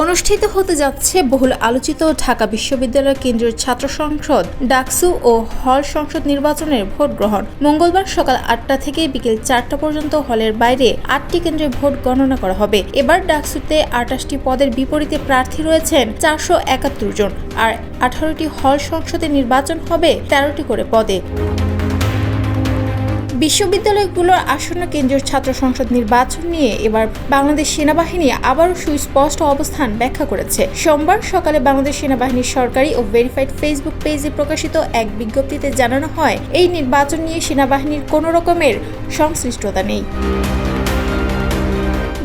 অনুষ্ঠিত হতে যাচ্ছে বহুল আলোচিত ঢাকা বিশ্ববিদ্যালয় কেন্দ্রীয় ছাত্র সংসদ, ডাকসু ও হল সংসদ নির্বাচনের ভোট গ্রহণ। মঙ্গলবার সকাল আটটা থেকে বিকেল চারটা পর্যন্ত হলের বাইরে আটটি কেন্দ্রে ভোট গণনা করা হবে। এবার ডাকসুতে আটাশটি পদের বিপরীতে প্রার্থী রয়েছেন চারশো একাত্তর জন, আর আঠারোটি হল সংসদে নির্বাচন হবে তেরোটি করে পদে। বিশ্ববিদ্যালয়গুলোর আসন্ন কেন্দ্রীয় ছাত্র সংসদ নির্বাচন নিয়ে এবার বাংলাদেশ সেনাবাহিনী আবারও সুস্পষ্ট অবস্থান ব্যাখ্যা করেছে। সোমবার সকালে বাংলাদেশ সেনাবাহিনীর সরকারি ও ভেরিফাইড ফেসবুক পেজে প্রকাশিত এক বিজ্ঞপ্তিতে জানানো হয়, এই নির্বাচন নিয়ে সেনাবাহিনীর কোনো রকমের সংশ্লিষ্টতা নেই।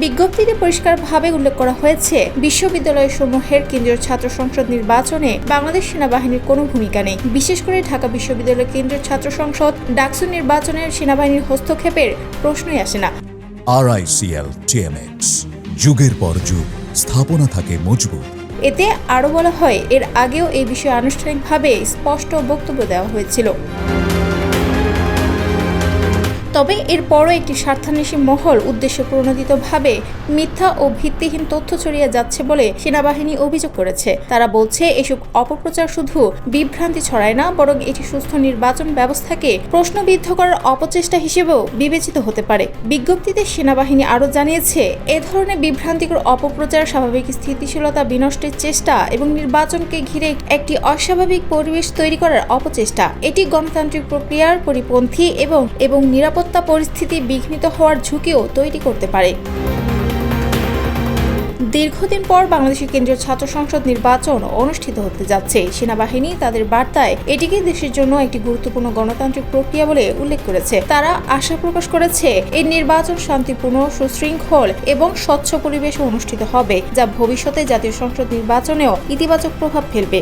বিজ্ঞপ্তিতে পরিষ্কারভাবে উল্লেখ করা হয়েছে বিশ্ববিদ্যালয়সমূহের কেন্দ্রীয় ছাত্র সংসদ নির্বাচনে বাংলাদেশ সেনাবাহিনীর কোনো ভূমিকা নেই। বিশেষ করে ঢাকা বিশ্ববিদ্যালয় কেন্দ্রীয় ছাত্র সংসদ ডাকসু নির্বাচনের সেনাবাহিনীর হস্তক্ষেপের প্রশ্নই আসে না। আরআইসিএল টিএমএক্স যুগের পর যুগ স্থাপনা থাকে মজবুত। এতে আরও বলা হয় এর আগেও এই বিষয়ে আনুষ্ঠানিকভাবে স্পষ্ট বক্তব্য দেওয়া হয়েছিল। তবে এরপরও একটি স্বার্থান্বেষী মহল উদ্দেশ্য প্রণোদিতভাবে মিথ্যা ও ভিত্তিহীন তথ্য ছড়িয়ে যাচ্ছে বলে সেনাবাহিনী অভিযোগ করেছে। তারা বলছে, এসব অপপ্রচার শুধু বিভ্রান্তি ছড়ায় না, বরং এটি সুস্থ নির্বাচন ব্যবস্থাকে প্রশ্নবিদ্ধ করার অপচেষ্টা হিসেবেও বিবেচিত হতে পারে। বিজ্ঞপ্তিতে সেনাবাহিনী আরও জানিয়েছে, এ ধরনের বিভ্রান্তিকর অপপ্রচার স্বাভাবিক স্থিতিশীলতা বিনষ্টের চেষ্টা এবং নির্বাচনকে ঘিরে একটি অস্বাভাবিক পরিবেশ তৈরি করার অপচেষ্টা। এটি গণতান্ত্রিক প্রক্রিয়ার পরিপন্থী এবং এবং নিরাপত্তা পরিস্থিতি বিঘ্নিত হওয়ার ঝুঁকিও তৈরি করতে পারে। দীর্ঘদিন পর বাংলাদেশের কেন্দ্রীয় ছাত্র সংসদ নির্বাচন অনুষ্ঠিত হতে যাচ্ছে। সেনাবাহিনী তাদের বার্তায় এটিকে দেশের জন্য একটি গুরুত্বপূর্ণ গণতান্ত্রিক প্রক্রিয়া বলে উল্লেখ করেছে। তারা আশা প্রকাশ করেছে, এই নির্বাচন শান্তিপূর্ণ, সুশৃঙ্খল এবং স্বচ্ছ পরিবেশে অনুষ্ঠিত হবে, যা ভবিষ্যতে জাতীয় সংসদ নির্বাচনেও ইতিবাচক প্রভাব ফেলবে।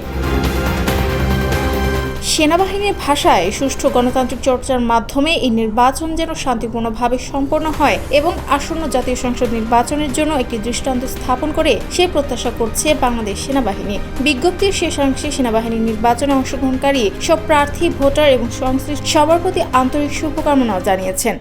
সেনাবাহিনীর ভাষায় সুষ্ঠু গণতান্ত্রিক চর্চার মাধ্যমে এই নির্বাচন যেন শান্তিপূর্ণভাবে সম্পন্ন হয় এবং আসন্ন জাতীয় সংসদ নির্বাচনের জন্য একটি দৃষ্টান্ত স্থাপন করে সে প্রত্যাশা করছে বাংলাদেশ সেনাবাহিনী। বিজ্ঞপ্তির শেষাংশে সেনাবাহিনীর নির্বাচনে অংশগ্রহণকারী সব প্রার্থী, ভোটার এবং সংশ্লিষ্ট সবার প্রতি আন্তরিক শুভকামনাও জানিয়েছেন।